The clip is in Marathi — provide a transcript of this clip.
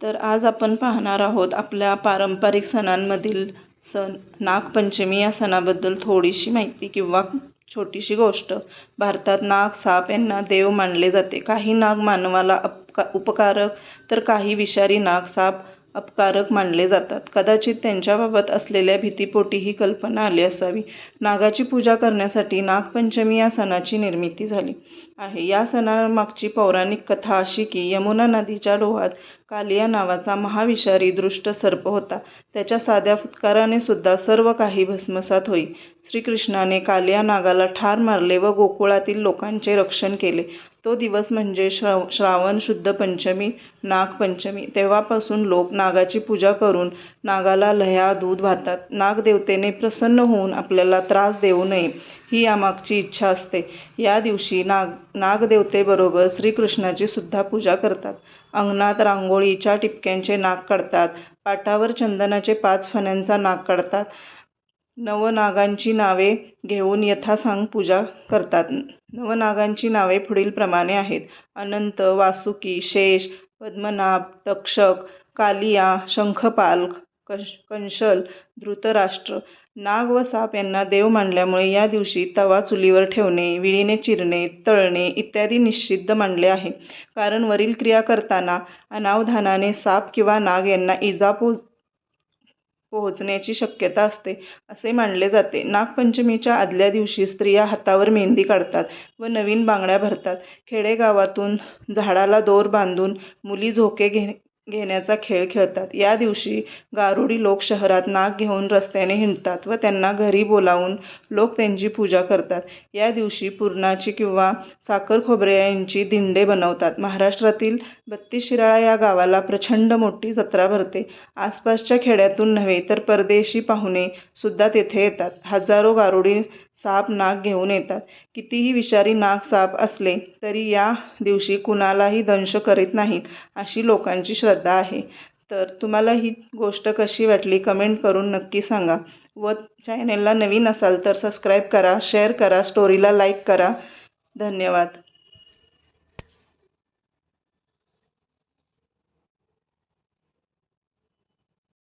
तर आज आपण पाहणार आहोत आपल्या पारंपरिक सणांमधील सण. नागपंचमी या सणाबद्दल थोडीशी माहिती किंवा छोटीशी गोष्ट. भारतात नाग साप यांना देव मानले जाते. काही नाग मानवाला अपका उपकारक तर काही विषारी नाग साप अपकारक मानले जातात. कदाचित त्यांच्याबाबत असलेल्या भीतीपोटी ही कल्पना आली असावी. नागाची पूजा करण्यासाठी नागपंचमी या सणाची निर्मिती झाली आहे. या सणामागची पौराणिक कथा अशी की यमुना नदीच्या डोहात कालिया नावाचा महाविषारी दृष्ट सर्प होता. त्याच्या साध्या फुत्काराने सुद्धा सर्व काही भस्मसात होई. श्रीकृष्णाने कालिया नागाला ठार मारले व गोकुळातील लोकांचे रक्षण केले. तो दिवस म्हणजे श्राव श्रावण शुद्ध पंचमी नागपंचमी तेव्हापासून लोक नागाची पूजा करून नागाला लह्या दूध वाहतात. नागदेवतेने प्रसन्न होऊन आपल्याला त्रास देऊ नये ही यामागची इच्छा असते. या दिवशी नाग नागदेवतेबरोबर श्रीकृष्णाची सुद्धा पूजा करतात. अंगणात रांगोळीच्या टिपक्यांचे नाग काढतात. पाटावर चंदनाचे पाच फण्यांचा नाग काढतात. नवनागांची नावे घेऊन यथासांग पूजा करतात. नवनागांची नावे पुढीलप्रमाणे आहेत. अनंत वासुकी शेष पद्मनाभ तक्षक कालिया शंखपाल कश कंशल धृतराष्ट्र. नाग व साप यांना देव मानल्यामुळे या दिवशी तवा चुलीवर ठेवणे विळीने चिरणे तळणे इत्यादी निषिद्ध मानले आहे. कारण वरील क्रिया करताना अनावधानाने साप किंवा नाग यांना इजा पो पोहोचण्याची शक्यता असते असे मानले जाते. नागपंचमीच्या आदल्या दिवशी स्त्रिया हातावर मेहंदी काढतात व नवीन बांगड्या भरतात. खेडेगावातून झाडाला दोर बांधून मुली झोके घे घेण्याचा खेळ खेळतात. या दिवशी गारुडी लोक शहरात नाग घेऊन रस्त्याने हिंडतात व त्यांना घरी बोलावून लोक त्यांची पूजा करतात. या दिवशी पुरणाची किंवा साखर खोबऱ्यांची दिंडे बनवतात. महाराष्ट्रातील बत्तीस शिराळा या गावाला प्रचंड मोठी जत्रा भरते. आसपासच्या खेड्यातून नव्हे तर परदेशी पाहुणे सुद्धा तेथे येतात. हजारो गारुडी साप नाग घेऊन येतात. कितीही विषारी नाग साप असले तरी या दिवशी कुणालाही दंश करीत नाहीत अशी लोकांची श्रद्धा आहे. तर तुम्हाला ही गोष्ट कशी वाटली कमेंट करून नक्की सांगा. व चॅनेलला नवीन असाल तर सबस्क्राईब करा शेअर करा स्टोरीला लाईक करा. धन्यवाद.